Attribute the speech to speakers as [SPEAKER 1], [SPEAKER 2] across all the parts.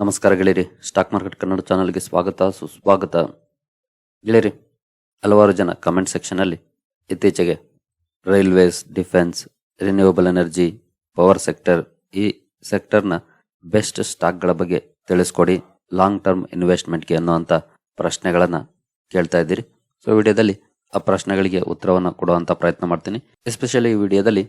[SPEAKER 1] ನಮಸ್ಕಾರ ಗೆಳೆಯರಿ. Stock market Kannada ಚಾನಲ್ಗೆ ಸ್ವಾಗತ, ಸುಸ್ವಾಗತ. ಗೆಳೆಯರಿ, ಹಲವಾರು ಜನ ಕಮೆಂಟ್ ಸೆಕ್ಷನಲ್ಲಿ ಇತ್ತೀಚೆಗೆ railways defence renewable energy power sector ಈ ಸೆಕ್ಟರ್ನ ಬೆಸ್ಟ್ ಸ್ಟಾಕ್ಗಳ ಬಗ್ಗೆ ತಿಳಿಸ್ಕೊಡಿ ಲಾಂಗ್ ಟರ್ಮ್ ಇನ್ವೆಸ್ಟ್ಮೆಂಟ್ಗೆ ಅನ್ನುವಂಥ ಪ್ರಶ್ನೆಗಳನ್ನು ಕೇಳ್ತಾ ಇದ್ದೀರಿ. ಸೊ ವಿಡಿಯೋದಲ್ಲಿ ಆ ಪ್ರಶ್ನೆಗಳಿಗೆ ಉತ್ತರವನ್ನು ಕೊಡುವಂಥ ಪ್ರಯತ್ನ ಮಾಡ್ತೀನಿ. ಎಸ್ಪೆಷಲಿ ಈ ವಿಡಿಯೋದಲ್ಲಿ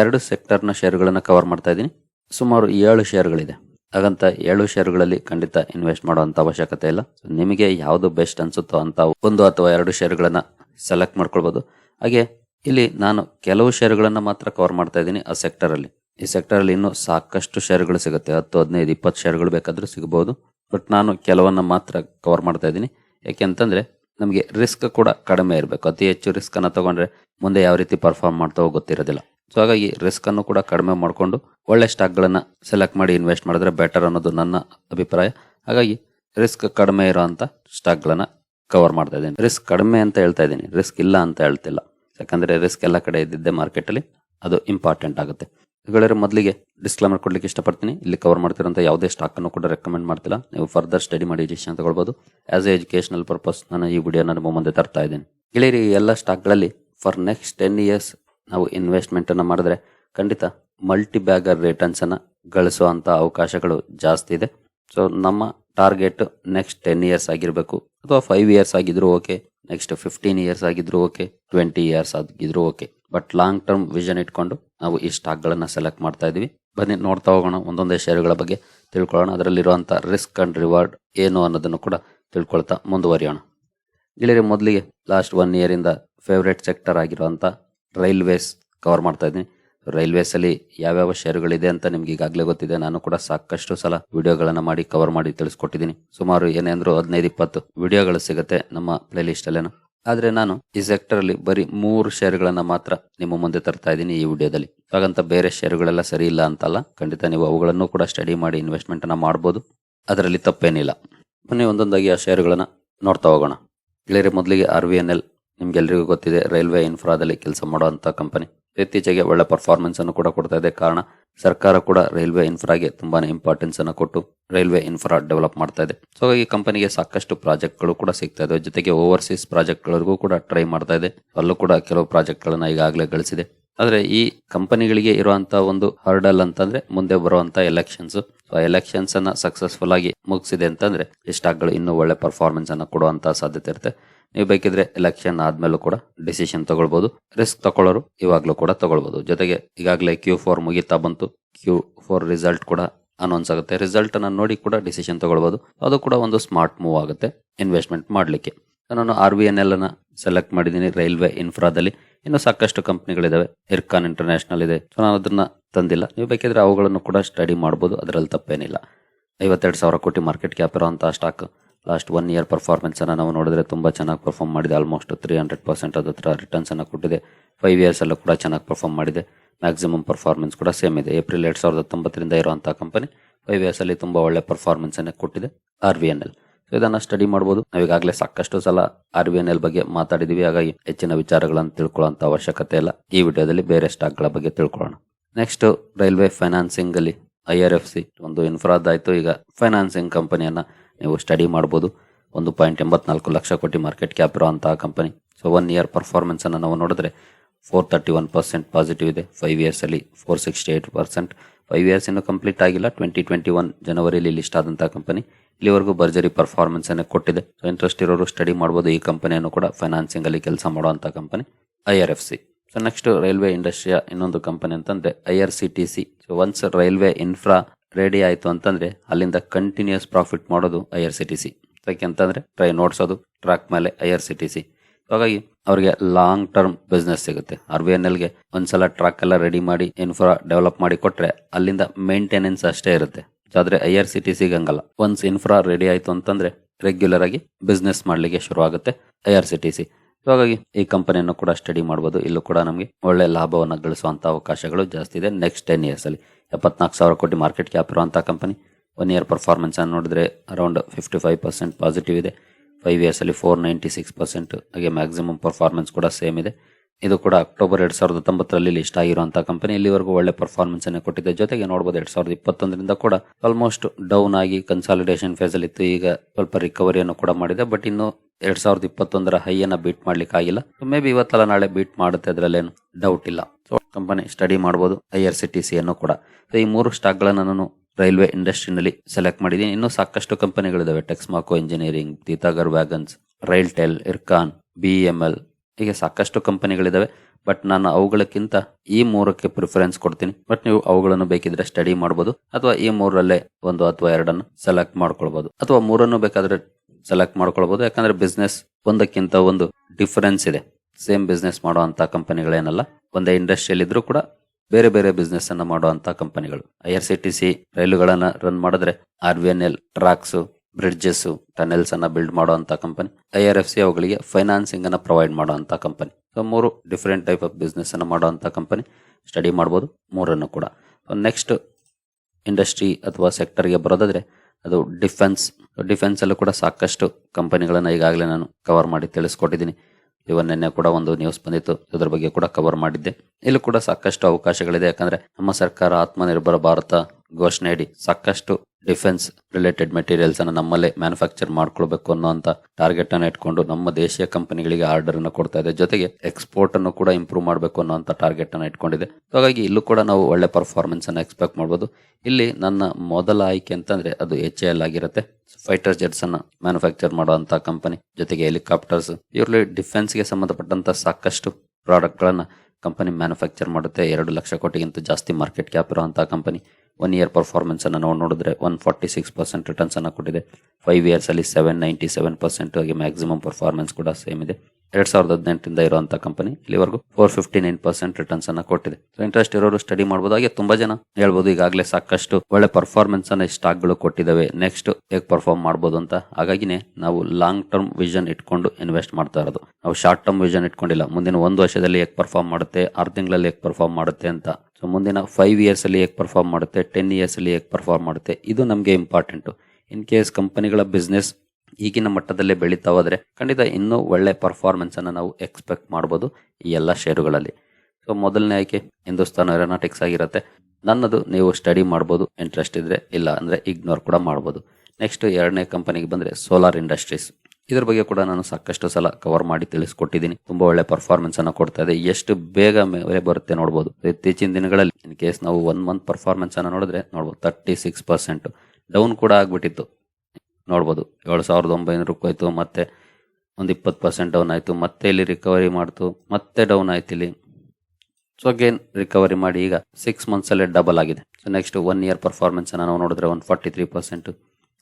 [SPEAKER 1] ಎರಡು ಸೆಕ್ಟರ್ನ ಶೇರುಗಳನ್ನು ಕವರ್ ಮಾಡ್ತಾ ಇದ್ದೀನಿ. ಸುಮಾರು ಏಳು ಶೇರುಗಳಿದೆ ಹಾಗಂತ ಏಳು ಶೇರುಗಳಲ್ಲಿ ಖಂಡಿತ ಇನ್ವೆಸ್ಟ್ ಮಾಡುವಂತ ಅವಶ್ಯಕತೆ ಇಲ್ಲ. ನಿಮಗೆ ಯಾವುದು ಬೆಸ್ಟ್ ಅನ್ಸುತ್ತೋ ಅಂತ ಒಂದು ಅಥವಾ ಎರಡು ಶೇರುಗಳನ್ನ ಸೆಲೆಕ್ಟ್ ಮಾಡ್ಕೊಳ್ಬಹುದು ಹಾಗೆ ಇಲ್ಲಿ ನಾನು ಕೆಲವು ಶೇರುಗಳನ್ನ ಮಾತ್ರ ಕವರ್ ಮಾಡ್ತಾ ಇದ್ದೀನಿ ಆ ಸೆಕ್ಟರ್ ಅಲ್ಲಿ. ಈ ಸೆಕ್ಟರ್ ಅಲ್ಲಿ ಇನ್ನೂ ಸಾಕಷ್ಟು ಶೇರುಗಳು ಸಿಗುತ್ತೆ. ಹತ್ತು, ಹದಿನೈದು, ಇಪ್ಪತ್ತು ಶೇರುಗಳು ಬೇಕಾದ್ರೂ ಸಿಗಬಹುದು. ಬಟ್ ನಾನು ಕೆಲವನ್ನ ಮಾತ್ರ ಕವರ್ ಮಾಡ್ತಾ ಇದ್ದೀನಿ. ಯಾಕೆಂತಂದ್ರೆ ನಮಗೆ ರಿಸ್ಕ್ ಕೂಡ ಕಡಿಮೆ ಇರಬೇಕು. ಅತಿ ಹೆಚ್ಚು ರಿಸ್ಕ್ ಅನ್ನ ತಗೊಂಡ್ರೆ ಮುಂದೆ ಯಾವ ರೀತಿ ಪರ್ಫಾರ್ಮ್ ಮಾಡ್ತಾವೋ ಗೊತ್ತಿರೋದಿಲ್ಲ. ಸೊ ಹಾಗಾಗಿ ರಿಸ್ಕ್ ಅನ್ನು ಕೂಡ ಕಡಿಮೆ ಮಾಡಿಕೊಂಡು ಒಳ್ಳೆ ಸ್ಟಾಕ್ಗಳನ್ನು ಸೆಲೆಕ್ಟ್ ಮಾಡಿ ಇನ್ವೆಸ್ಟ್ ಮಾಡಿದ್ರೆ ಬೆಟರ್ ಅನ್ನೋದು ನನ್ನ ಅಭಿಪ್ರಾಯ. ಹಾಗಾಗಿ ರಿಸ್ಕ್ ಕಡಿಮೆ ಇರೋವಂಥ ಸ್ಟಾಕ್ಗಳನ್ನು ಕವರ್ ಮಾಡ್ತಾ ಇದ್ದೀನಿ. ರಿಸ್ಕ್ ಕಡಿಮೆ ಅಂತ ಹೇಳ್ತಾ ಇದ್ದೀನಿ. ರಿಸ್ಕ್ ಇಲ್ಲ ಅಂತ ಹೇಳ್ತಿಲ್ಲ. ಯಾಕಂದರೆ ರಿಸ್ಕ್ ಎಲ್ಲ ಕಡೆ ಇದ್ದಿದ್ದೆ ಮಾರ್ಕೆಟಲ್ಲಿ ಅದು ಇಂಪಾರ್ಟೆಂಟ್ ಆಗುತ್ತೆ. ಇವುಗಳ ಮೊದಲಿಗೆ ಡಿಸ್ಕ್ಲೈಮರ್ ಕೊಡ್ಲಿಕ್ಕೆ ಇಷ್ಟಪಡ್ತೀನಿ. ಇಲ್ಲಿ ಕವರ್ ಮಾಡ್ತಿರೋಂಥ ಯಾವುದೇ ಸ್ಟಾಕ್ ಅನ್ನು ಕೂಡ ರೆಕಮೆಂಡ್ ಮಾಡ್ತಿಲ್ಲ. ನೀವು ಫರ್ದರ್ ಸ್ಟಡಿ ಮಾಡಿ ಡಿಸಿಷನ್ ತಗೊಳ್ಬೋದು. ಆ್ಯಸ್ ಎ ಎಜುಕೇಶನಲ್ ಪರ್ಪಸ್ ನಾನು ಈ ವಿಡಿಯೋನ ನಿಮ್ಮ ಮುಂದೆ ತರ್ತಾ ಇದ್ದೀನಿ. ಗೆಳೆಯರಿ ಎಲ್ಲ ಸ್ಟಾಕ್ಗಳಲ್ಲಿ ಫಾರ್ ನೆಕ್ಸ್ಟ್ ಟೆನ್ ಇಯರ್ಸ್ ನಾವು ಇನ್ವೆಸ್ಟ್ಮೆಂಟ್ ಅನ್ನ ಮಾಡಿದ್ರೆ ಖಂಡಿತ ಮಲ್ಟಿ ಬ್ಯಾಗರ್ ರಿಟರ್ನ್ಸ್ ಗಳಿಸುವಂಥ ಅವಕಾಶಗಳು ಜಾಸ್ತಿ ಇದೆ. ಸೊ ನಮ್ಮ ಟಾರ್ಗೆಟ್ ನೆಕ್ಸ್ಟ್ ಟೆನ್ ಇಯರ್ಸ್ ಆಗಿರಬೇಕು. ಅಥವಾ ಫೈವ್ ಇಯರ್ಸ್ ಆಗಿದ್ರು ಓಕೆ ನೆಕ್ಸ್ಟ್ ಫಿಫ್ಟೀನ್ ಇಯರ್ಸ್ ಆಗಿದ್ರು ಓಕೆ ಟ್ವೆಂಟಿ ಇಯರ್ಸ್ ಆಗಿದ್ರು okay but long term vision ಇಟ್ಕೊಂಡು ನಾವು ಈ ಸ್ಟಾಕ್ಗಳನ್ನು ಸೆಲೆಕ್ಟ್ ಮಾಡ್ತಾ ಇದೀವಿ. ಬನ್ನಿ, ನೋಡ್ತಾ ಹೋಗೋಣ. ಒಂದೊಂದೇ ಷೇರುಗಳ ಬಗ್ಗೆ ತಿಳ್ಕೊಳ್ಳೋಣ. ಅದರಲ್ಲಿರುವಂಥ ರಿಸ್ಕ್ ಅಂಡ್ ರಿವಾರ್ಡ್ ಏನು ಅನ್ನೋದನ್ನು ಕೂಡ ತಿಳ್ಕೊಳ್ತಾ ಮುಂದುವರಿಯೋಣ. ಗೆಳೆಯರೆ, ಮೊದಲಿಗೆ ಲಾಸ್ಟ್ ಒನ್ ಇಯರ್ ಇಂದ ಫೇವ್ರೆಟ್ ಸೆಕ್ಟರ್ ಆಗಿರುವಂತ ರೈಲ್ವೇಸ್ ಕವರ್ ಮಾಡ್ತಾ ಇದ್ದೀನಿ. ರೈಲ್ವೇಸ್ ಅಲ್ಲಿ ಯಾವ್ಯಾವ ಶೇರುಗಳಿದೆ ಅಂತ ನಿಮ್ಗೆ ಈಗಾಗಲೇ ಗೊತ್ತಿದೆ. ನಾನು ಕೂಡ ಸಾಕಷ್ಟು ಸಲ ವಿಡಿಯೋಗಳನ್ನ ಮಾಡಿ ಕವರ್ ಮಾಡಿ ತಿಳಿಸ್ಕೊಟ್ಟಿದ್ದೀನಿ. ಸುಮಾರು ಏನೇ ಅಂದ್ರೂ ಹದಿನೈದು, ಇಪ್ಪತ್ತು ವಿಡಿಯೋಗಳು ಸಿಗುತ್ತೆ ನಮ್ಮ ಪ್ಲೇ ಲಿಸ್ಟ್ ಅಲ್ಲೇನು. ಆದ್ರೆ ನಾನು ಈ ಸೆಕ್ಟರ್ ಅಲ್ಲಿ ಬರೀ ಮೂರು ಶೇರುಗಳನ್ನ ಮಾತ್ರ ನಿಮ್ಮ ಮುಂದೆ ತರ್ತಾ ಇದ್ದೀನಿ ಈ ವಿಡಿಯೋದಲ್ಲಿ. ಹಾಗಂತ ಬೇರೆ ಶೇರುಗಳೆಲ್ಲ ಸರಿ ಇಲ್ಲ ಅಂತಲ್ಲ. ಖಂಡಿತ ನೀವು ಅವುಗಳನ್ನು ಕೂಡ ಸ್ಟಡಿ ಮಾಡಿ ಇನ್ವೆಸ್ಟ್ಮೆಂಟ್ ಅನ್ನ ಮಾಡಬಹುದು ಅದರಲ್ಲಿ ತಪ್ಪೇನಿಲ್ಲ. ಬನ್ನಿ ಒಂದೊಂದಾಗಿ ಆ ಶೇರುಗಳನ್ನ ನೋಡ್ತಾ ಹೋಗೋಣ. ಗೆಳೆಯರೆ ಮೊದಲಿಗೆ ಆರ್ ವಿ ಎನ್ ಎಲ್ ನಿಮ್ಗೆಲ್ರಿಗೂ ಗೊತ್ತಿದೆ, ರೈಲ್ವೆ ಇನ್ಫ್ರಾದಲ್ಲಿ ಕೆಲಸ ಮಾಡುವಂತ ಕಂಪನಿ ಇತ್ತೀಚೆಗೆ ಒಳ್ಳೆ ಪರ್ಫಾರ್ಮೆನ್ಸ್ ಅನ್ನು ಕೂಡ ಕೊಡ್ತಾ ಇದೆ. ಕಾರಣ, ಸರ್ಕಾರ ಕೂಡ ರೈಲ್ವೆ ಇನ್ಫ್ರಾಗೆ ತುಂಬಾನೇ ಇಂಪಾರ್ಟೆನ್ಸ್ ಅನ್ನು ಕೊಟ್ಟು ರೈಲ್ವೆ ಇನ್ಫ್ರಾ ಡೆವಲಪ್ ಮಾಡ್ತಾ ಇದೆ. ಸೊ ಈ ಕಂಪನಿಗೆ ಸಾಕಷ್ಟು ಪ್ರಾಜೆಕ್ಟ್ಗಳು ಕೂಡ ಸಿಗ್ತಾ ಇದೆ ಜೊತೆಗೆ ಓವರ್ಸೀಸ್ ಪ್ರಾಜೆಕ್ಟ್ಗಳಿಗೂ ಕೂಡ ಟ್ರೈ ಮಾಡ್ತಾ ಇದೆ. ಅಲ್ಲೂ ಕೂಡ ಕೆಲವು ಪ್ರಾಜೆಕ್ಟ್ಗಳನ್ನ ಈಗಾಗಲೇ ಗಳಿಸಿದೆ. ಆದ್ರೆ ಈ ಕಂಪನಿಗಳಿಗೆ ಇರುವಂತ ಒಂದು ಹರ್ಡಲ್ ಅಂತಂದ್ರೆ ಮುಂದೆ ಬರುವಂತ ಎಲೆಕ್ಷನ್ಸ್ ಆ ಎಲೆಕ್ಷನ್ಸ್ ಅನ್ನ ಸಕ್ಸಸ್ಫುಲ್ ಆಗಿ ಮುಗಿಸಿದೆ ಅಂತಂದ್ರೆ ಈ ಸ್ಟಾಕ್ಗಳು ಇನ್ನೂ ಒಳ್ಳೆ ಪರ್ಫಾರ್ಮೆನ್ಸ್ ಅನ್ನ ಕೊಡುವಂತ ಸಾಧ್ಯತೆ ಇರುತ್ತೆ. ನೀವು ಬೇಕಿದ್ರೆ ಎಲೆಕ್ಷನ್ ಆದ್ಮೇಲೂ ಕೂಡ ಡಿಸಿಷನ್ ತಗೊಳ್ಬಹುದು ರಿಸ್ಕ್ ತಗೊಳ್ಳೋರು ಇವಾಗ್ಲೂ ಕೂಡ ತಗೊಳ್ಬಹುದು ಜೊತೆಗೆ ಈಗಾಗಲೇ ಕ್ಯೂ ಫೋರ್ ಮುಗಿತಾ ಬಂತು. ಕ್ಯೂ ಫೋರ್ ರಿಸಲ್ಟ್ ಕೂಡ ಅನೌನ್ಸ್ ಆಗುತ್ತೆ. ರಿಸಲ್ಟ್ ಅನ್ನ ನೋಡಿ ಕೂಡ ಡಿಸಿಷನ್ ತಗೊಳ್ಬಹುದು ಅದು ಕೂಡ ಒಂದು ಸ್ಮಾರ್ಟ್ ಮೂವ್ ಆಗುತ್ತೆ ಇನ್ವೆಸ್ಟ್ಮೆಂಟ್ ಮಾಡ್ಲಿಕ್ಕೆ. ನಾನು ಆರ್ ವಿ ಎನ್ ಎಲ್ ಅನ್ನ ಸೆಲೆಕ್ಟ್ ಮಾಡಿದ್ದೀನಿ ರೈಲ್ವೆ ಇನ್ಫ್ರಾದಲ್ಲಿ ಇನ್ನು ಸಾಕಷ್ಟು ಕಂಪ್ನಿಗಳಿದಾವೆ. ಇರ್ಕಾನ್ ಇಂಟರ್ನ್ಯಾಷನಲ್ ಇದೆ. ಸೊ ನಾನು ಅದನ್ನ ತಂದಿಲ್ಲ. ನೀವು ಬೇಕಿದ್ರೆ ಅವುಗಳನ್ನು ಕೂಡ ಸ್ಟಡಿ ಮಾಡಬಹುದು ಅದರಲ್ಲಿ ತಪ್ಪೇನಿಲ್ಲ. ಐವತ್ತೆರಡು ಸಾವಿರ ಕೋಟಿ ಮಾರ್ಕೆಟ್ ಕ್ಯಾಪ್ ಇರುವಂತಹ stock last one year performance ಅನ್ನ ನಾವು ನೋಡಿದ್ರೆ ತುಂಬಾ ಚೆನ್ನಾಗಿ ಪರ್ಫಾರ್ಮ್ ಮಾಡಿದೆ. ಆಲ್ಮೋಸ್ಟ್ ತ್ರೀ ಹಂಡ್ರೆಡ್ ಪರ್ಸೆಂಟ್ ಅದ ಹತ್ರ ರಿಟರ್ನ್ಸ್ ಅನ್ನ ಕೊಟ್ಟಿದೆ. ಫೈವ್ ಇಯರ್ಸ್ ಅಲ್ಲೂ ಕೂಡ ಚೆನ್ನಾಗಿ ಪರ್ಫಾರ್ಮ್ ಮಾಡಿದೆ. ಮ್ಯಾಕ್ಸಿಮಮ್ ಪರ್ಫಾರ್ಮೆನ್ಸ್ ಕೂಡ ಸೇಮ್ ಇದೆ. ಏಪ್ರಿಲ್ ಎರಡ್ ಸಾವಿರದ ಹತ್ತೊಂಬತ್ತರಿಂದ ಇರುವಂತಹ ಕಂಪನಿ ಫೈವ್ ಇಯರ್ಸ್ ಅಲ್ಲಿ ತುಂಬಾ ಒಳ್ಳೆ ಪರ್ಫಾರ್ಮೆನ್ಸ್ ಅನ್ನ ಕೊಟ್ಟಿದೆ. R V N L. ಇದನ್ನ ಸ್ಟಡಿ ಮಾಡಬಹುದು ನಾವು ಈಗಾಗಲೇ ಸಾಕಷ್ಟು ಸಲ ಆರ್ ಬಿ ಎಲ್ ಬಗ್ಗೆ ಮಾತಾಡಿದೀವಿ. ಹಾಗಾಗಿ ಹೆಚ್ಚಿನ ವಿಚಾರಗಳನ್ನು ತಿಳ್ಕೊಳ್ಳುವಂತ ಅವಶ್ಯಕತೆ ಇಲ್ಲ. ಈ ವಿಡಿಯೋದಲ್ಲಿ ಬೇರೆ ಸ್ಟಾಕ್ಗಳ ಬಗ್ಗೆ ತಿಳ್ಕೊಳ್ಳೋಣ. ನೆಕ್ಸ್ಟ್ ರೈಲ್ವೆ ಫೈನಾನ್ಸಿಂಗ್ ಅಲ್ಲಿ ಐ ಆರ್ ಎಫ್ ಸಿ ಒಂದು ಇನ್ಫ್ರಾದಾಯ್ತು ಈಗ ಫೈನಾನ್ಸಿಂಗ್ ಕಂಪನಿಯನ್ನ ನೀವು ಸ್ಟಡಿ ಮಾಡಬಹುದು ಒಂದು ಪಾಯಿಂಟ್ ಎಂಬತ್ನಾಲ್ಕು ಲಕ್ಷ ಕೋಟಿ ಮಾರ್ಕೆಟ್ ಕ್ಯಾಪ್ ಇರುವಂತಹ company so one year performance ಅನ್ನು ನಾವು ನೋಡಿದ್ರೆ four thirty one percent positive ಇದೆ. ಫೈವ್ ಇಯರ್ಸ್ ಅಲ್ಲಿ four sixty eight percent five years ಇನ್ನೂ ಕಂಪ್ಲೀಟ್ ಆಗಿಲ್ಲ. ಟ್ವೆಂಟಿ ಟ್ವೆಂಟಿ ಒನ್ ಜನವರಿಲಿ ಲಿಸ್ಟ್ ಆದಂಥ ಕಂಪನಿ ಇಲ್ಲಿವರೆಗೂ ಭರ್ಜರಿ ಪರ್ಫಾರ್ಮೆನ್ಸ್ ಅನ್ನು ಕೊಟ್ಟಿದೆ. ಸೊ ಇಂಟ್ರೆಸ್ಟ್ ಇರೋರು ಸ್ಟಡಿ ಮಾಡ್ಬೋದು. ಈ ಕಂಪನಿಯನ್ನು ಕೂಡ ಫೈನಾನ್ಸಿಂಗ್ ಅಲ್ಲಿ ಕೆಲಸ ಮಾಡುವಂಥ company I R F C so next railway ಇಂಡಸ್ಟ್ರಿಯ ಇನ್ನೊಂದು ಕಂಪನಿ ಅಂತಂದ್ರೆ I R C T C so once railway infra ready ಆಯಿತು ಅಂತಂದ್ರೆ ಅಲ್ಲಿಂದ ಕಂಟಿನ್ಯೂಸ್ ಪ್ರಾಫಿಟ್ ಮಾಡೋದು I R C T C ಯಾಕೆಂತಂದ್ರೆ ಟ್ರೈನ್ ಓಡಿಸೋದು ಟ್ರ್ಯಾಕ್ ಮೇಲೆ I R C T C ಹಾಗಾಗಿ ಅವರಿಗೆ ಲಾಂಗ್ ಟರ್ಮ್ ಬಿಸ್ನೆಸ್ ಸಿಗುತ್ತೆ. ಆರ್ ಬಿ ಎನ್ ಎಲ್ಗೆ ಒಂದ್ಸಲ ಟ್ರ್ಯಾಕ್ ಎಲ್ಲ ರೆಡಿ ಮಾಡಿ ಇನ್ಫ್ರಾ ಡೆವಲಪ್ ಮಾಡಿ ಕೊಟ್ರೆ ಅಲ್ಲಿಂದ ಮೇಂಟೆನೆನ್ಸ್ ಅಷ್ಟೇ ಇರುತ್ತೆ. ಆದ್ರೆ ಐ ಆರ್ ಸಿ ಟಿ ಸಿಗಂಗಲ್ಲ ಒನ್ಸ್ ಇನ್ಫ್ರಾ ರೆಡಿ ಆಯ್ತು ಅಂತಂದ್ರೆ ರೆಗ್ಯುಲರ್ ಆಗಿ ಬಿಸ್ನೆಸ್ ಮಾಡ್ಲಿಕ್ಕೆ ಶುರು ಆಗುತ್ತೆ I R C T C ಹಾಗಾಗಿ ಈ ಕಂಪನಿಯನ್ನು ಕೂಡ ಸ್ಟಡಿ ಮಾಡಬಹುದು ಇಲ್ಲೂ ಕೂಡ ನಮಗೆ ಒಳ್ಳೆ ಲಾಭವನ್ನು ಗಳಿಸುವಂತ ಅವಕಾಶಗಳು ಜಾಸ್ತಿ ಇದೆ ನೆಕ್ಸ್ಟ್ ಟೆನ್ ಇಯರ್ಸ್ ಅಲ್ಲಿ. ಎಪ್ಪತ್ನಾಲ್ಕು ಸಾವಿರ ಕೋಟಿ ಮಾರ್ಕೆಟ್ ಕ್ಯಾಪ್ ಇರುವಂತಹ ಕಂಪನಿ ಒನ್ ಇಯರ್ ಪರ್ಫಾರ್ಮೆನ್ಸ್ ಅನ್ನು ನೋಡಿದ್ರೆ around fifty five percent positive ಇದೆ. ಫೈವ್ ಇಯರ್ಸ್ ಅಲ್ಲಿ ಫೋರ್ ನೈಂಟಿ ಸಿಕ್ಸ್ ಪರ್ಸೆಂಟ್ ಹಾಗೆ ಮ್ಯಾಕ್ಸಿಮಮ್ ಪರ್ಫಾರ್ಮೆನ್ಸ್ ಕೂಡ ಸೇಮ್ ಇದೆ. ಇದು ಕೂಡ ಅಕ್ಟೋಬರ್ ಎರಡ್ ಸಾವಿರದ ಹತ್ತೊಂಬತ್ತರಲ್ಲಿ ಲಿಸ್ಟ್ ಆಗಿರುವಂತಹ ಕಂಪನಿ ಇಲ್ಲಿವರೆಗೂ ಒಳ್ಳೆ ಪರ್ಫಾರ್ಮೆನ್ಸ್ ಅನ್ನು ಕೊಟ್ಟಿದೆ. ಜೊತೆಗೆ ನೋಡಬಹುದು ಎರಡ್ ಸಾವಿರದ ಇಪ್ಪತ್ತೊಂದರಿಂದ ಕೂಡ ಆಲ್ಮೋಸ್ಟ್ ಡೌನ್ ಆಗಿ ಕನ್ಸಾಲಿಡೇಷನ್ ಫೇಸ್ ಅಲ್ಲಿ ಇತ್ತು. ಈಗ ಸ್ವಲ್ಪ ರಿಕವರಿಯನ್ನು ಕೂಡ ಮಾಡಿದೆ. ಬಟ್ ಇನ್ನು ಎರಡ್ ಸಾವಿರದ ಇಪ್ಪತ್ತೊಂದರ ಹೈ ಅನ್ನ ಬೀಟ್ ಮಾಡ್ಲಿಕ್ಕೆ ಆಗಿಲ್ಲ. ಮೇ ಬಿ ಇವತ್ತಲ್ಲ ನಾಳೆ ಬೀಟ್ ಮಾಡುತ್ತೆ. ಅದರಲ್ಲೇನು ಡೌಟ್ ಇಲ್ಲ. ಸೊ ಕಂಪನಿ ಸ್ಟಡಿ ಮಾಡಬಹುದು I R C T C ಅನ್ನು ಕೂಡ. ಸೊ ಈ ಮೂರು ಸ್ಟಾಕ್ ಗಳನ್ನ ನಾನು ರೈಲ್ವೆ ಇಂಡಸ್ಟ್ರಿನಲ್ಲಿ ಸೆಲೆಕ್ಟ್ ಮಾಡಿದ್ದೀನಿ. ಇನ್ನೂ ಸಾಕಷ್ಟು ಕಂಪನಿಗಳಿದಾವೆ. Texmaco engineering Titagarh wagons RailTel Ircon B M L ಹೀಗೆ ಸಾಕಷ್ಟು ಕಂಪನಿಗಳಿದ್ದಾವೆ ಬಟ್ ನಾನು ಅವುಗಳಕ್ಕಿಂತ ಈ ಮೂರಕ್ಕೆ ಪ್ರಿಫರೆನ್ಸ್ ಕೊಡ್ತೀನಿ. ಬಟ್ ನೀವು ಅವುಗಳನ್ನು ಬೇಕಿದ್ರೆ ಸ್ಟಡಿ ಮಾಡಬಹುದು ಅಥವಾ ಈ ಮೂರಲ್ಲೇ ಒಂದು ಅಥವಾ ಎರಡನ್ನು ಸೆಲೆಕ್ಟ್ ಮಾಡ್ಕೊಳ್ಬಹುದು ಅಥವಾ ಮೂರನ್ನು ಬೇಕಾದ್ರೆ ಸೆಲೆಕ್ಟ್ ಮಾಡ್ಕೊಳ್ಬಹುದು ಯಾಕಂದ್ರೆ ಬಿಸ್ನೆಸ್ ಒಂದಕ್ಕಿಂತ ಒಂದು ಡಿಫರೆನ್ಸ್ ಇದೆ. ಸೇಮ್ ಬಿಸ್ನೆಸ್ ಮಾಡುವಂತ ಕಂಪನಿಗಳೇನಲ್ಲ. ಒಂದೇ ಇಂಡಸ್ಟ್ರಿಯಲ್ಲಿ ಇದ್ರೂ ಕೂಡ ಬೇರೆ ಬೇರೆ ಬಿಸ್ನೆಸ್ ಅನ್ನ ಮಾಡುವಂತ ಕಂಪನಿಗಳು I R C T C ರೈಲುಗಳನ್ನ run ಮಾಡಿದ್ರೆ R V N L tracks bridges tunnels ಅನ್ನ ಬಿಲ್ಡ್ ಮಾಡುವಂತ company I R F C ಅವುಗಳಿಗೆ ಫೈನಾನ್ಸಿಂಗ್ ಅನ್ನ ಪ್ರೊವೈಡ್ ಮಾಡುವಂತ ಕಂಪನಿ ಸೊ ಮೂರು ಡಿಫರೆಂಟ್ ಟೈಪ್ ಆಫ್ ಬಿಸ್ನೆಸ್ ಅನ್ನ ಮಾಡುವಂತ ಕಂಪನಿ ಸ್ಟಡಿ ಮಾಡಬಹುದು ಮೂರನ್ನು ಕೂಡ. ನೆಕ್ಸ್ಟ್ ಇಂಡಸ್ಟ್ರಿ ಅಥವಾ ಸೆಕ್ಟರ್ಗೆ ಬರೋದಾದ್ರೆ ಅದು ಡಿಫೆನ್ಸ್ ಡಿಫೆನ್ಸ್ ಅಲ್ಲೂ ಕೂಡ ಸಾಕಷ್ಟು ಕಂಪನಿಗಳನ್ನ ಈಗಾಗಲೇ ನಾನು ಕವರ್ ಮಾಡಿ ತಿಳಿಸ್ಕೊಟ್ಟಿದ್ದೀನಿ. ಇವನ್ ನಿನ್ನೆ ಕೂಡ ಒಂದು ನ್ಯೂಸ್ ಬಂದಿತ್ತು. ಇದರ ಬಗ್ಗೆ ಕೂಡ ಕವರ್ ಮಾಡಿದ್ದೆ. ಇಲ್ಲೂ ಕೂಡ ಸಾಕಷ್ಟು ಅವಕಾಶಗಳಿದೆ. ಯಾಕಂದ್ರೆ ನಮ್ಮ ಸರ್ಕಾರ ಆತ್ಮನಿರ್ಭರ ಭಾರತ ಘೋಷಣೆ ಇಡಿ. ಸಾಕಷ್ಟು ಡಿಫೆನ್ಸ್ ರಿಲೇಟೆಡ್ ಮೆಟೀರಿಯಲ್ಸ್ ಅನ್ನು ನಮ್ಮಲ್ಲೇ ಮ್ಯಾನುಫ್ಯಾಕ್ಚರ್ ಮಾಡ್ಕೊಳ್ಬೇಕು ಅನ್ನುವಂಥ ಟಾರ್ಗೆಟ್ ಅನ್ನು ಇಟ್ಕೊಂಡು ನಮ್ಮ ದೇಶೀಯ ಕಂಪನಿಗಳಿಗೆ ಆರ್ಡರ್ ಅನ್ನು ಕೊಡ್ತಾ ಇದೆ. ಜೊತೆಗೆ ಎಕ್ಸ್ಪೋರ್ಟ್ ಅನ್ನು ಕೂಡ ಇಂಪ್ರೂವ್ ಮಾಡಬೇಕು ಅನ್ನುವಂಥ ಟಾರ್ಗೆಟ್ ಅನ್ನು ಇಟ್ಕೊಂಡಿದೆ. ಹಾಗಾಗಿ ಇಲ್ಲೂ ಕೂಡ ನಾವು ಒಳ್ಳೆ ಪರ್ಫಾರ್ಮೆನ್ಸ್ ಅನ್ನು ಎಕ್ಸ್ಪೆಕ್ಟ್ ಮಾಡಬಹುದು ಇಲ್ಲಿ ನನ್ನ ಮೊದಲ ಆಯ್ಕೆ ಅಂತಂದ್ರೆ ಅದು ಎಚ್ ಎಲ್ ಆಗಿರುತ್ತೆ. ಫೈಟರ್ ಜೆಟ್ಸ್ ಅನ್ನ ಮ್ಯಾನುಫ್ಯಾಕ್ಚರ್ ಮಾಡುವಂತ ಕಂಪನಿ ಜೊತೆಗೆ ಹೆಲಿಕಾಪ್ಟರ್ಸ್ ಇವರಲ್ಲಿ ಡಿಫೆನ್ಸ್ಗೆ ಸಂಬಂಧಪಟ್ಟಂತ ಸಾಕಷ್ಟು ಪ್ರಾಡಕ್ಟ್ ಗಳನ್ನ ಕಂಪನಿ ಮ್ಯಾನುಫ್ಯಾಕ್ಚರ್ ಮಾಡುತ್ತೆ. ಎರಡು ಲಕ್ಷ ಕೋಟಿಗಿಂತ ಜಾಸ್ತಿ ಮಾರ್ಕೆಟ್ ಕ್ಯಾಪ್ ಇರುವಂತಹ ಕಂಪನಿ ಒನ್ ಇಯರ್ ಪರ್ಫಾರ್ಮೆನ್ಸ್ ಅನ್ನು ನಾವು ನೋಡಿದ್ರೆ one forty six percent returns ಅನ್ನು ಕೊಟ್ಟಿದೆ. ಫೈವ್ ಇಯರ್ಸ್ ಅಲ್ಲಿ ಸೆವೆನ್ ನೈಂಟಿ ಸೆವೆನ್ ಪರ್ಸೆಂಟ್ ಆಗಿ ಮ್ಯಾಕ್ಸಿಮಮ್ ಪರ್ಫಾರ್ಮೆನ್ಸ್ ಕೂಡ ಸೇಮ್ ಇದೆ. ಎರಡ್ ಸಾವಿರದ ಹದಿನೆಂಟರಿಂದ ಇರುವಂತಹ ಕಂಪನಿ ಇಲ್ಲಿವರೆಗೂ four fifty nine percent returns ಅನ್ನ ಕೊಟ್ಟಿದೆ. ಇಂಟ್ರೆಸ್ಟ್ ಇರೋರು ಸ್ಟಡಿ ಮಾಡಬಹುದು ಹಾಗೆ ತುಂಬಾ ಜನ ಹೇಳ್ಬೋದು, ಈಗಾಗಲೇ ಸಾಕಷ್ಟು ಒಳ್ಳೆ ಪರ್ಫಾರ್ಮೆನ್ಸ್ ಅನ್ನ ಸ್ಟಾಕ್ಗಳು ಕೊಟ್ಟಿದ್ದಾವೆ ನೆಕ್ಸ್ಟ್ ಹೇಗೆ ಪರ್ಫಾರ್ಮ್ ಮಾಡಬಹುದು ಅಂತ. ಹಾಗಾಗಿನೇ ನಾವು ಲಾಂಗ್ ಟರ್ಮ್ ವಿಷನ್ ಇಟ್ಕೊಂಡು ಇನ್ವೆಸ್ಟ್ ಮಾಡ್ತಾ ಇರೋದು. ನಾವು ಶಾರ್ಟ್ ಟರ್ಮ್ ವಿಷನ್ ಇಟ್ಕೊಂಡಿಲ್ಲ. ಮುಂದಿನ ಒಂದು ವರ್ಷದಲ್ಲಿ ಹೇಗೆ ಪರ್ಫಾರ್ಮ್ ಮಾಡುತ್ತೆ, ಆರು ತಿಂಗಳಲ್ಲಿ ಹೇಗೆ ಪರ್ಫಾರ್ಮ್ ಮಾಡುತ್ತೆ ಅಂತ ಸೊ ಮುಂದಿನ ಫೈವ್ ಇಯರ್ಸಲ್ಲಿ ಹೇಗೆ ಪರ್ಫಾರ್ಮ್ ಮಾಡುತ್ತೆ ಟೆನ್ ಇಯರ್ಸಲ್ಲಿ ಹೇಗೆ ಪರ್ಫಾರ್ಮ್ ಮಾಡುತ್ತೆ, ಇದು ನಮಗೆ ಇಂಪಾರ್ಟೆಂಟು ಇನ್ ಕೇಸ್ ಕಂಪನಿಗಳ ಬಿಸ್ನೆಸ್ ಈಗಿನ ಮಟ್ಟದಲ್ಲೇ ಬೆಳೀತಾ ಹೋದರೆ ಖಂಡಿತ ಇನ್ನೂ ಒಳ್ಳೆ ಪರ್ಫಾರ್ಮೆನ್ಸನ್ನು ನಾವು ಎಕ್ಸ್ಪೆಕ್ಟ್ ಮಾಡ್ಬೋದು ಈ ಎಲ್ಲ ಷೇರುಗಳಲ್ಲಿ ಸೊ ಮೊದಲನೇ ಆಯ್ಕೆ ಹಿಂದೂಸ್ತಾನ್ ಏರೋನಾಟಿಕ್ಸ್ ಆಗಿರುತ್ತೆ. ನನ್ನದು ನೀವು ಸ್ಟಡಿ ಮಾಡ್ಬೋದು ಇಂಟ್ರೆಸ್ಟ್ ಇದ್ದರೆ ಇಲ್ಲ ಅಂದರೆ ಇಗ್ನೋರ್ ಕೂಡ ಮಾಡ್ಬೋದು. ನೆಕ್ಸ್ಟ್ ಎರಡನೇ ಕಂಪನಿಗೆ ಬಂದರೆ ಸೋಲಾರ್ ಇಂಡಸ್ಟ್ರೀಸ್ ಇದ್ರ ಬಗ್ಗೆ ಕೂಡ ನಾನು ಸಾಕಷ್ಟು ಸಲ ಕವರ್ ಮಾಡಿ ತಿಳಿಸ್ಕೊಟ್ಟಿದ್ದೀನಿ. ತುಂಬಾ ಒಳ್ಳೆ ಪರ್ಫಾರ್ಮೆನ್ಸ್ ಅನ್ನ ಕೊಡ್ತಾ ಇದೆ. ಎಷ್ಟು ಬೇಗ ಮೇಲೆ ಬರುತ್ತೆ ನೋಡಬಹುದು ಇತ್ತೀಚಿನ ದಿನಗಳಲ್ಲಿ ಇನ್ ಕೇಸ್ ನಾವು ಒನ್ ಮಂತ್ ಪರ್ಫಾರ್ಮೆನ್ಸ್ ಅನ್ನ ನೋಡಿದ್ರೆ ನೋಡಬಹುದು ತರ್ಟಿ ಸಿಕ್ಸ್ ಪರ್ಸೆಂಟ್ ಡೌನ್ ಕೂಡ ಆಗ್ಬಿಟ್ಟಿತ್ತು. ನೋಡಬಹುದು ಏಳು ಸಾವಿರದ ಒಂಬೈನೂರಕ್ಕೂ ಆಯ್ತು ಮತ್ತೆ ಒಂದು ಇಪ್ಪತ್ತು ಪರ್ಸೆಂಟ್ ಡೌನ್ ಆಯ್ತು, ಮತ್ತೆ ಇಲ್ಲಿ ರಿಕವರಿ ಮಾಡ್ತು, ಮತ್ತೆ ಡೌನ್ ಆಯ್ತು ಇಲ್ಲಿ. ಸೊ ಅಗೇನ್ ರಿಕವರಿ ಮಾಡಿ ಈಗ ಸಿಕ್ಸ್ ಮಂತ್ಸ್ ಅಲ್ಲೇ ಡಬಲ್ ಆಗಿದೆ. So next one year performance ನಾವು ನೋಡಿದ್ರೆ ಒಂದು ಫಾರ್ಟಿ ತ್ರೀ ಪರ್ಸೆಂಟ್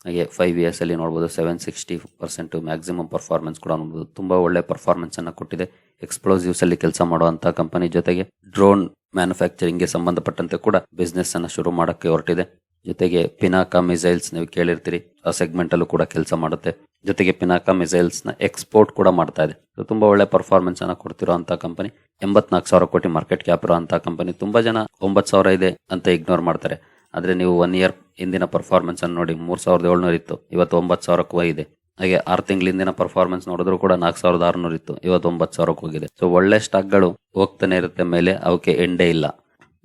[SPEAKER 1] ಹಾಗೆ ಫೈವ್ ಇಯರ್ಸ್ ಅಲ್ಲಿ ನೋಡಬಹುದು seven sixty percent maximum performance ಕೂಡ ನೋಡ್ಬೋದು. ತುಂಬ ಒಳ್ಳೆ ಪರ್ಫಾರ್ಮೆನ್ಸನ್ನು ಕೊಟ್ಟಿದೆ. ಎಕ್ಸ್ಪ್ಲೋಸಿವ್ಸ್ ಅಲ್ಲಿ ಕೆಲಸ ಮಾಡುವಂಥ ಕಂಪನಿ ಜೊತೆಗೆ ಡ್ರೋನ್ ಮ್ಯಾನುಫ್ಯಾಕ್ಚರಿಂಗ್ಗೆ ಸಂಬಂಧಪಟ್ಟಂತೆ ಕೂಡ ಬಿಸ್ನೆಸ್ ಅನ್ನು ಶುರು ಮಾಡಕ್ಕೆ ಹೊರಟಿದೆ. ಜೊತೆಗೆ ಪಿನಾಕ ಮಿಸೈಲ್ಸ್ ನೀವು ಕೇಳಿರ್ತೀರಿ, ಆ ಸೆಗ್ಮೆಂಟ್ ಅಲ್ಲೂ ಕೂಡ ಕೆಲಸ ಮಾಡುತ್ತೆ. ಜೊತೆಗೆ ಪಿನಾಕಾ ಮಿಸೈಲ್ಸ್ನ ಎಕ್ಸ್ಪೋರ್ಟ್ ಕೂಡ ಮಾಡ್ತಾ ಇದೆ. ತುಂಬಾ ಒಳ್ಳೆ ಪರ್ಫಾರ್ಮೆನ್ಸ್ ಅನ್ನ ಕೊಡ್ತಿರುವಂತಹ ಕಂಪನಿ ಎಂಬತ್ನಾಲ್ಕು ಸಾವಿರ ಕೋಟಿ ಮಾರ್ಕೆಟ್ ಕ್ಯಾಪ್ ಇರುವಂತಹ ಕಂಪನಿ ತುಂಬಾ ಜನ ಒಂಬತ್ತು ಸಾವಿರ ಇದೆ ಅಂತ ಇಗ್ನೋರ್ ಮಾಡ್ತಾರೆ. ಆದ್ರೆ ನೀವು ಒನ್ ಇಯರ್ ಹಿಂದಿನ ಪರ್ಫಾರ್ಮೆನ್ಸ್ ಅನ್ನು ನೋಡಿ, ಮೂರು ಸಾವಿರದ ಏಳ್ನೂರು ಇತ್ತು, ಇವತ್ತು ಒಂಬತ್ತು ಸಾವಿರಕ್ಕೂ ಇದೆ ಹಾಗೆ ಆರು ತಿಂಗಳ ಹಿಂದಿನ ಪರ್ಫಾರ್ಮೆನ್ಸ್ ನೋಡಿದ್ರು ಕೂಡ ನಾಲ್ಕು ಸಾವಿರದ ಆರುನೂರು ಇತ್ತು, ಇವತ್ತು ಒಂಬತ್ತು ಸಾವಿರಕ್ಕೆ ಹೋಗಿದೆ. ಸೊ ಒಳ್ಳೆ ಸ್ಟಾಕ್ಗಳು ಹೋಗ್ತಾನೆ ಇರುತ್ತೆ ಮೇಲೆ, ಅವಕ್ಕೆ ಎಂಡೇ ಇಲ್ಲ.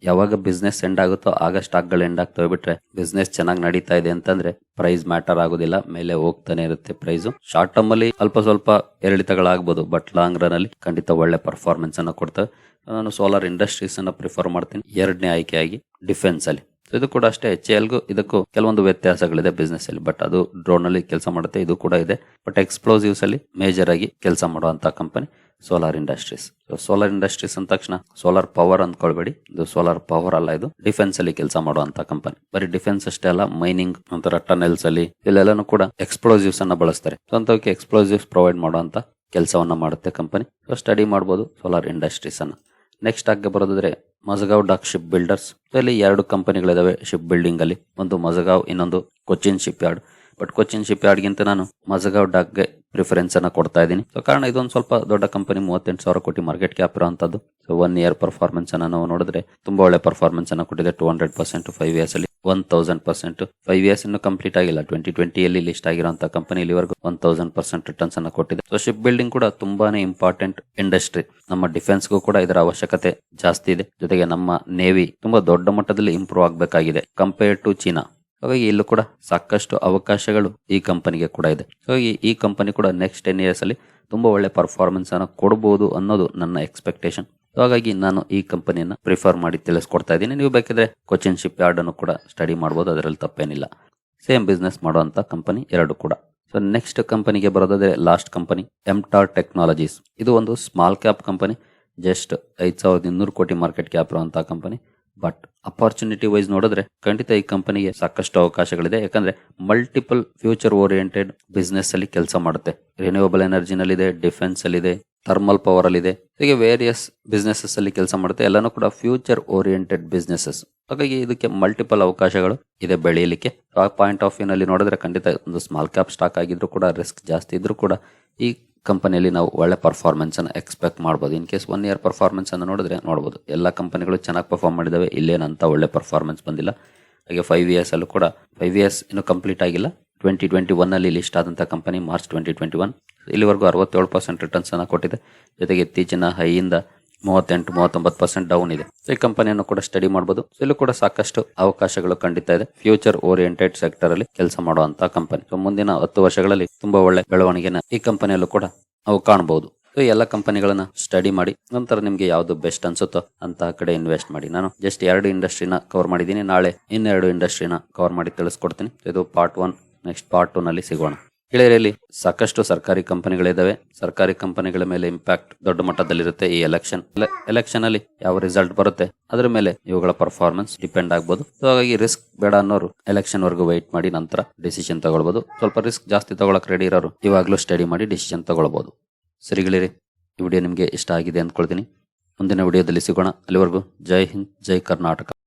[SPEAKER 1] ಯಾವಾಗ ಬಿಸ್ನೆಸ್ ಎಂಡ್ ಆಗುತ್ತೋ ಆಗ ಸ್ಟಾಕ್ಗಳು ಎಂಡ್ ಆಗ್ತವೆ ಬಿಟ್ರೆ ಬಿಸ್ನೆಸ್ ಚೆನ್ನಾಗಿ ನಡೀತಾ ಇದೆ ಅಂತಂದ್ರೆ ಪ್ರೈಸ್ ಮ್ಯಾಟರ್ ಆಗೋದಿಲ್ಲ, ಮೇಲೆ ಹೋಗ್ತಾನೆ ಇರುತ್ತೆ ಪ್ರೈಸ್ ಶಾರ್ಟ್ ಟರ್ಮ್ ಅಲ್ಲಿ ಅಲ್ಪ ಸ್ವಲ್ಪ ಏರಿಳಿತಗಳಾಗ್ಬೋದು ಬಟ್ ಲಾಂಗ್ ರನ್ ಅಲ್ಲಿ ಖಂಡಿತ ಒಳ್ಳೆ ಪರ್ಫಾರ್ಮೆನ್ಸ್ ಅನ್ನ ಕೊಡ್ತವೆ. ನಾನು ಸೋಲಾರ್ ಇಂಡಸ್ಟ್ರೀಸ್ ಅನ್ನ ಪ್ರಿಫರ್ ಮಾಡ್ತೀನಿ, ಎರಡನೇ ಆಯ್ಕೆಯಾಗಿ ಡಿಫೆನ್ಸ್ ಅಲ್ಲಿ. ಇದು ಕೂಡ ಅಷ್ಟೇ ಎಚ್ ಎಲ್ಗೂ ಇದಕ್ಕೂ ಕೆಲವೊಂದು ವ್ಯತ್ಯಾಸಗಳಿದೆ ಬಿಸ್ನೆಸ್ ಅಲ್ಲಿ. ಬಟ್ ಅದು ಡ್ರೋನ್ ಅಲ್ಲಿ ಕೆಲಸ ಮಾಡುತ್ತೆ, ಇದು ಕೂಡ ಇದೆ. ಬಟ್ ಎಕ್ಸ್ಪ್ಲೋಸಿವ್ಸ್ ಅಲ್ಲಿ ಮೇಜರ್ ಆಗಿ ಕೆಲಸ ಮಾಡುವಂತ company solar industries solar industries ಅಂದ ತಕ್ಷಣ ಸೋಲಾರ್ ಪವರ್ ಅಂದ್ಕೊಳ್ಬೇಡಿ. ಇದು ಸೋಲಾರ್ ಪವರ್ ಅಲ್ಲ ಇದು ಡಿಫೆನ್ಸ್ ಅಲ್ಲಿ ಕೆಲಸ ಮಾಡುವಂತ ಕಂಪನಿ ಬರೀ ಡಿಫೆನ್ಸ್ ಅಷ್ಟೇ ಅಲ್ಲ ಮೈನಿಂಗ್ ಒಂಥರ ಟನೆಲ್ಸ್ ಅಲ್ಲಿ ಇಲ್ಲೆಲ್ಲಾನು ಕೂಡ ಎಕ್ಸ್ಪ್ಲೋಸಿವ್ಸ್ ಅನ್ನ ಬಳಸ್ತಾರೆ. ಸ್ವಂತಕ್ಕೆ ಎಕ್ಸ್ಪ್ಲೋಸಿವ್ಸ್ ಪ್ರೊವೈಡ್ ಮಾಡುವಂತ ಕೆಲಸವನ್ನ ಮಾಡುತ್ತೆ ಕಂಪನಿ ಸ್ಟಡಿ ಮಾಡಬಹುದು ಸೋಲಾರ್ ಇಂಡಸ್ಟ್ರೀಸ್ ಅನ್ನ. ನೆಕ್ಸ್ಟ್ ಆಗಿ ಬರೋದಾದ್ರೆ ಮಜಗಾವ್ ಡಾಕ್ ಶಿಪ್ ಬಿಲ್ಡರ್ಸ್. ಇಲ್ಲಿ ಎರಡು ಕಂಪನಿಗಳಿದಾವೆ ಶಿಪ್ ಬಿಲ್ಡಿಂಗ್ ಅಲ್ಲಿ. ಒಂದು ಮಜಗಾವ್, ಇನ್ನೊಂದು Cochin shipyard but Cochin ship ಯಾರ್ಡ್ಗಿಂತ ನಾನು ಮಜಗಾವ್ ಡಾಕ್ಗೆ ಪ್ರಿಫರೆನ್ಸ್ ಅನ್ನ ಕೊಡ್ತಾ ಇದ್ದೀನಿ. ಸೊ ಕಾರಣ ಇದೊಂದು ಸ್ವಲ್ಪ ದೊಡ್ಡ ಕಂಪನಿ, ಮೂವತ್ತೆಂಟು ಸಾವಿರ ಕೋಟಿ ಮಾರ್ಕೆಟ್ ಕ್ಯಾಪ್ ಇರುವಂತದ್ದು ಸೊ ಒನ್ ಇಯರ್ ಪರ್ಫಾರ್ಮೆನ್ಸ್ ಅನ್ನ ನಾವು ನೋಡಿದ್ರೆ ತುಂಬಾ ಒಳ್ಳೆ ಪರ್ಫಾರ್ಮೆನ್ಸ್ ಅನ್ನ ಕೊಟ್ಟಿದೆ two hundred percent five years ಅಲ್ಲಿ. One thousand percent five years ಇನ್ನು ಕಂಪ್ಲೀಟ್ ಆಗಿಲ್ಲ. ಟ್ವೆಂಟಿ ಟ್ವೆಂಟಿಯಲ್ಲಿ ಲಿಸ್ಟ್ ಆಗಿರುವಂತಹ ಕಂಪನಿ ಇಲ್ಲಿವರೆಗೂ ಒನ್ ತೌಸಂಡ್ ಪರ್ಸೆಂಟ್ ರಿಟರ್ನ್ಸ್ ಅನ್ನ ಕೊಟ್ಟಿದೆ. ಸೊ ಶಿಪ್ ಬಿಲ್ಡಿಂಗ್ ಕೂಡ ತುಂಬಾನೇ ಇಂಪಾರ್ಟೆಂಟ್ ಇಂಡಸ್ಟ್ರಿ ನಮ್ಮ ಡಿಫೆನ್ಸ್ಗೂ ಕೂಡ ಇದರ ಅವಶ್ಯಕತೆ ಜಾಸ್ತಿ ಇದೆ. ಜೊತೆಗೆ ನಮ್ಮ ನೇವಿ ತುಂಬಾ ದೊಡ್ಡ ಮಟ್ಟದಲ್ಲಿ ಇಂಪ್ರೂವ್ ಆಗಬೇಕಾಗಿದೆ ಕಂಪೇರ್ ಟು ಚೀನಾ. ಹಾಗಾಗಿ ಇಲ್ಲೂ ಕೂಡ ಸಾಕಷ್ಟು ಅವಕಾಶಗಳು ಈ ಕಂಪನಿಗೆ ಕೂಡ ಇದೆ. ಹಾಗಾಗಿ ಈ ಕಂಪನಿ ಕೂಡ ನೆಕ್ಸ್ಟ್ ಟೆನ್ ಇಯರ್ಸ್ ಅಲ್ಲಿ ತುಂಬಾ ಒಳ್ಳೆ ಪರ್ಫಾರ್ಮೆನ್ಸ್ ಅನ್ನು ಕೊಡಬಹುದು ಅನ್ನೋದು ನನ್ನ ಎಕ್ಸ್ಪೆಕ್ಟೇಷನ್ ಹಾಗಾಗಿ ನಾನು ಈ ಕಂಪನಿಯನ್ನ ಪ್ರಿಫರ್ ಮಾಡಿ ತಿಳಿಸ್ಕೊಡ್ತಾ ಇದ್ದೀನಿ. ನೀವು ಬೇಕಿದ್ರೆ ಕೊಚಿನ್ ಶಿಪ್ ಯಾರ್ಡ್ ಅನ್ನು ಕೂಡ ಸ್ಟಡಿ ಮಾಡಬಹುದು ಅದರಲ್ಲಿ ತಪ್ಪೇನಿಲ್ಲ. ಸೇಮ್ ಬಿಸ್ನೆಸ್ ಮಾಡುವಂತ ಕಂಪನಿ ಎರಡು ಕೂಡ. ಸೊ ನೆಕ್ಸ್ಟ್ ಕಂಪನಿಗೆ ಬರೋದಾದ್ರೆ ಲಾಸ್ಟ್ ಕಂಪನಿ ಎಂಟಾರ್ ಟೆಕ್ನಾಲಜೀಸ್ ಇದು ಒಂದು ಸ್ಮಾಲ್ ಕ್ಯಾಪ್ ಕಂಪನಿ ಜಸ್ಟ್ ಐದ್ ಸಾವಿರದ ಇನ್ನೂರು ಕೋಟಿ ಮಾರ್ಕೆಟ್ ಕ್ಯಾಪ್ ಇರುವಂತಹ ಕಂಪನಿ ಬಟ್ ಅಪಾರ್ಚುನಿಟಿ ವೈಸ್ ನೋಡಿದ್ರೆ ಖಂಡಿತ ಈ ಕಂಪನಿಗೆ ಸಾಕಷ್ಟು ಅವಕಾಶಗಳಿದೆ. ಯಾಕಂದ್ರೆ ಮಲ್ಟಿಪಲ್ ಫ್ಯೂಚರ್ ಓರಿಯೆಂಟೆಡ್ ಬಿಸ್ನೆಸ್ ಅಲ್ಲಿ ಕೆಲಸ ಮಾಡುತ್ತೆ. ರಿನ್ಯೂವಬಲ್ ಎನರ್ಜಿನಲ್ಲಿದೆ ಡಿಫೆನ್ಸ್ ಅಲ್ಲಿದೆ ಥರ್ಮಲ್ ಪವರ್ ಅಲ್ಲಿದೆ ಹೀಗೆ ವೇರಿಯಸ್ ಬಿಸ್ನೆಸಸ್ ಅಲ್ಲಿ ಕೆಲಸ ಮಾಡುತ್ತೆ. ಎಲ್ಲನೂ ಕೂಡ ಫ್ಯೂಚರ್ ಓರಿಯೆಂಟೆಡ್ ಬಿಸ್ನೆಸಸ್ ಹಾಗಾಗಿ ಇದಕ್ಕೆ ಮಲ್ಟಿಪಲ್ ಅವಕಾಶಗಳು ಇದೆ ಬೆಳೆಯಲಿಕ್ಕೆ. ಆ ಪಾಯಿಂಟ್ ಆಫ್ ವ್ಯೂ ನಲ್ಲಿ ನೋಡಿದ್ರೆ ಖಂಡಿತ ಒಂದು ಸ್ಮಾಲ್ ಕ್ಯಾಪ್ ಸ್ಟಾಕ್ ಆಗಿದ್ರು ಕೂಡ ರಿಸ್ಕ್ ಜಾಸ್ತಿ ಇದ್ರೂ ಕೂಡ ಈ ಕಂಪನಿಯಲ್ಲಿ ನಾವು ಒಳ್ಳೆ ಪರ್ಫಾರ್ಮೆನ್ಸ್ ಅನ್ನು ಎಕ್ಸ್ಪೆಕ್ಟ್ ಮಾಡಬಹುದು in case one year performance ಅನ್ನು ನೋಡಿದ್ರೆ ನೋಡಬಹುದು ಎಲ್ಲ ಕಂಪನಿಗಳು ಚೆನ್ನಾಗಿ ಪರ್ಫಾರ್ಮ್ ಮಾಡಿದಾವೆ. ಇಲ್ಲೇನಂತ ಒಳ್ಳೆ ಪರ್ಫಾರ್ಮೆನ್ಸ್ ಬಂದಿಲ್ಲ. ಹಾಗೆ ಫೈವ್ ಇಯರ್ಸ್ ಅಲ್ಲೂ ಕೂಡ ಫೈವ್ ಇಯರ್ಸ್ ಇನ್ನು ಕಂಪ್ಲೀಟ್ ಆಗಿಲ್ಲ. ಟ್ವೆಂಟಿ ಟ್ವೆಂಟಿ ಒನ್ ಅಲ್ಲಿ ಲಿಸ್ಟ್ ಆದಂತಹ company March twenty twenty one ಇಲ್ಲಿವರೆಗೂ ಅರವತ್ತೇಳು ಪರ್ಸೆಂಟ್ ರಿಟರ್ನ್ಸ್ ಅನ್ನ ಕೊಟ್ಟಿದೆ. ಜೊತೆಗೆ ಇತ್ತೀಚಿನ ಹೈಯಿಂದ ಮೂವತ್ತೆಂಟು, ಮೂವತ್ತೊಂಬತ್ತು ಪರ್ಸೆಂಟ್ ಡೌನ್ ಇದೆ. ಈ ಕಂಪನಿಯನ್ನು ಕೂಡ ಸ್ಟಡಿ ಮಾಡಬಹುದು ಇಲ್ಲೂ ಕೂಡ ಸಾಕಷ್ಟು ಅವಕಾಶಗಳು ಖಂಡಿತ ಇದೆ. ಫ್ಯೂಚರ್ ಓರಿಯೆಂಟೆಡ್ ಸೆಕ್ಟರ್ ಅಲ್ಲಿ ಕೆಲಸ ಮಾಡುವಂತಹ ಕಂಪನಿ ಸೊ ಮುಂದಿನ ಹತ್ತು ವರ್ಷಗಳಲ್ಲಿ ತುಂಬಾ ಒಳ್ಳೆ ಬೆಳವಣಿಗೆನ ಈ ಕಂಪನಿಯಲ್ಲೂ ಕೂಡ ನಾವು ಕಾಣಬಹುದು ಸೊ ಎಲ್ಲ ಕಂಪನಿಗಳನ್ನ ಸ್ಟಡಿ ಮಾಡಿ, ನಂತರ ನಿಮ್ಗೆ ಯಾವ್ದು ಬೆಸ್ಟ್ ಅನ್ಸುತ್ತೋ ಅಂತ ಕಡೆ ಇನ್ವೆಸ್ಟ್ ಮಾಡಿ. ನಾನು ಜಸ್ಟ್ ಎರಡು ಇಂಡಸ್ಟ್ರಿನ ಕವರ್ ಮಾಡಿದ್ದೀನಿ. ನಾಳೆ ಇನ್ನೆರಡು ಇಂಡಸ್ಟ್ರಿನ ಕವರ್ ಮಾಡಿ ತಿಳಿಸ್ಕೊಡ್ತೀನಿ. ಇದು part one next part two ನಲ್ಲಿ ಸಿಗೋಣ. ಗೆಳೆಯರಲ್ಲಿ, ಸಾಕಷ್ಟು ಸರ್ಕಾರಿ ಕಂಪನಿಗಳಿದಾವೆ ಸರ್ಕಾರಿ ಕಂಪನಿಗಳ ಮೇಲೆ ಇಂಪ್ಯಾಕ್ಟ್ ದೊಡ್ಡ ಮಟ್ಟದಲ್ಲಿರುತ್ತೆ ಈ ಎಲೆಕ್ಷನ್ ಎಲೆಕ್ಷನ್ ಅಲ್ಲಿ ಯಾವ ರಿಸಲ್ಟ್ ಬರುತ್ತೆ, ಅದರ ಮೇಲೆ ಇವುಗಳ ಪರ್ಫಾರ್ಮೆನ್ಸ್ ಡಿಪೆಂಡ್ ಆಗ್ಬೋದು. ಸೊ ಹಾಗಾಗಿ ರಿಸ್ಕ್ ಬೇಡ ಅನ್ನೋರು ಎಲೆಕ್ಷನ್ ವರೆಗೂ ವೈಟ್ ಮಾಡಿ ನಂತರ ಡಿಸಿಷನ್ ತಗೊಳ್ಬಹುದು ಸ್ವಲ್ಪ ರಿಸ್ಕ್ ಜಾಸ್ತಿ ತಗೊಳಕ್ ರೆಡಿ ಇರೋರು ಇವಾಗ್ಲೂ ಸ್ಟಡಿ ಮಾಡಿ ಡಿಸಿಷನ್ ತಗೊಳ್ಬಹುದು ಸರಿಗಳಿರಿ ಈ ವಿಡಿಯೋ ನಿಮಗೆ ಇಷ್ಟ ಆಗಿದೆ ಅಂದ್ಕೊಳ್ತೀನಿ. ಮುಂದಿನ ವಿಡಿಯೋದಲ್ಲಿ ಸಿಗೋಣ ಅಲ್ಲಿವರೆಗೂ ಜೈ ಹಿಂದ್, ಜೈ ಕರ್ನಾಟಕ.